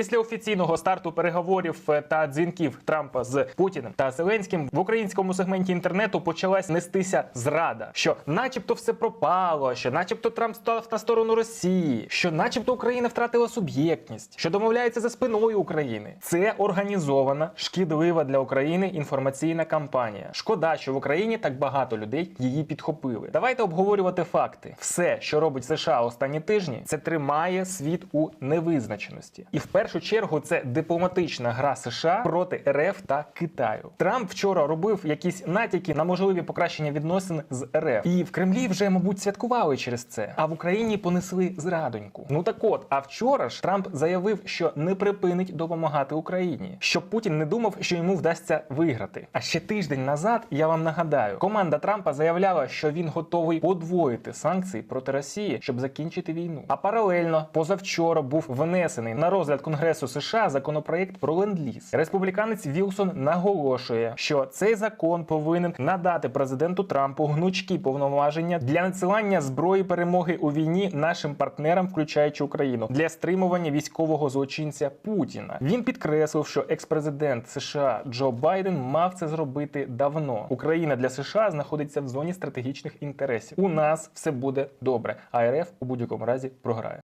Після офіційного старту переговорів е, та дзвінків Трампа з Путіним та Зеленським в українському сегменті інтернету почалась нестися зрада, що, начебто, все пропало, що, начебто, Трамп став на сторону Росії, що, начебто, Україна втратила суб'єктність, що домовляється за спиною України. Це організована, шкідлива для України інформаційна кампанія. Шкода, що в Україні так багато людей її підхопили. Давайте обговорювати факти. Все, що робить США останні тижні, це тримає світ у невизначеності. І в першу чергу це дипломатична гра США проти РФ та Китаю. Трамп вчора робив якісь натяки на можливі покращення відносин з РФ. І в Кремлі вже, мабуть, святкували через це. А в Україні понесли зрадоньку. Ну так от, а вчора ж Трамп заявив, що не припинить допомагати Україні, щоб Путін не думав, що йому вдасться виграти. А ще тиждень назад я вам нагадаю, команда Трампа заявляла, що він готовий подвоїти санкції проти Росії, щоб закінчити війну. А паралельно позавчора був внесений на розгляд Конгресу США законопроєкт про ленд-ліз. Республіканець Вілсон наголошує, що цей закон повинен надати президенту Трампу гнучкі повноваження для надсилання зброї перемоги у війні нашим партнерам, включаючи Україну, для стримування військового злочинця Путіна. Він підкреслив, що експрезидент США Джо Байден мав це зробити давно. Україна для США знаходиться в зоні стратегічних інтересів. У нас все буде добре, а РФ у будь-якому разі програє.